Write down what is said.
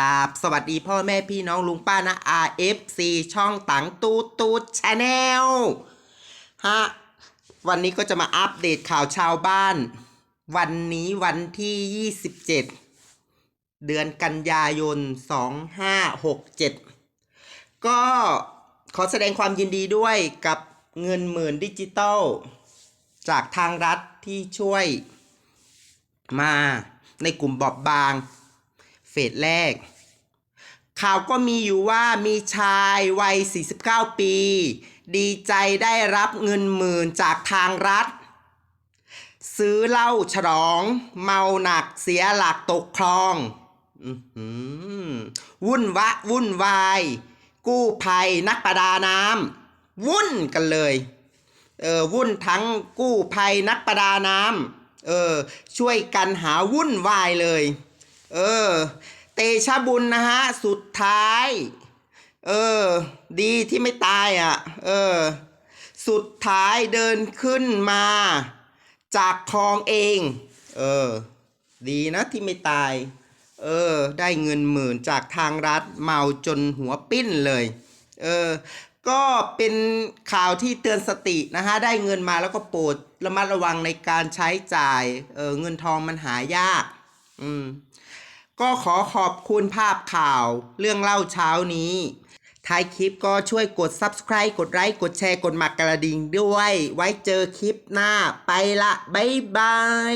ครับสวัสดีพ่อแม่พี่น้องลุงป้านะ RFC ช่องตังตูดตูดชาแนลฮะวันนี้ก็จะมาอัปเดตข่าวชาวบ้าน วันนี้วันที่ 27 เดือนกันยายน 2567 ก็ขอแสดงความยินดีด้วยกับเงินหมื่นดิจิตอลจากทางรัฐที่ช่วยมาในกลุ่มบอบบาง เฟสแรก ข่าวก็มีอยู่ว่ามีชายวัย 49 ปี ดีใจได้รับเงินหมื่นจากทางรัฐ ซื้อเหล้าฉลอง เมาหนักเสียหลักตกคลองอวุ่นวะ วุ่นวาย กู้ภัยนักประดาน้ำวุ่นกันเลยเออวุ่นทั้งกู้ภัยนักประดาน้ำเออช่วยกันหาวุ่นวายเลย เออ เตชะบุญนะฮะ สุดท้าย เออ ดีที่ไม่ตายอะ เออ สุดท้ายเดินขึ้นมา จากคลองเอง เออ ดีนะที่ไม่ตาย เออ ได้เงินหมื่นจากทางรัฐเมาจนหัวปิ้นเลย เออ ก็เป็นข่าวที่เตือนสตินะฮะ ได้เงินมาแล้วก็โปรดระมัดระวังในการใช้จ่าย เออ เงินทองมันหายาก อืม ก็ขอขอบคุณภาพข่าวเรื่องเล่าเช้านี้ ท้ายคลิปก็ช่วยกด subscribe กดไลค์ กดแชร์ กดหมักกระดิ่งด้วย ไว้เจอคลิปหน้า ไปละ บ๊ายบาย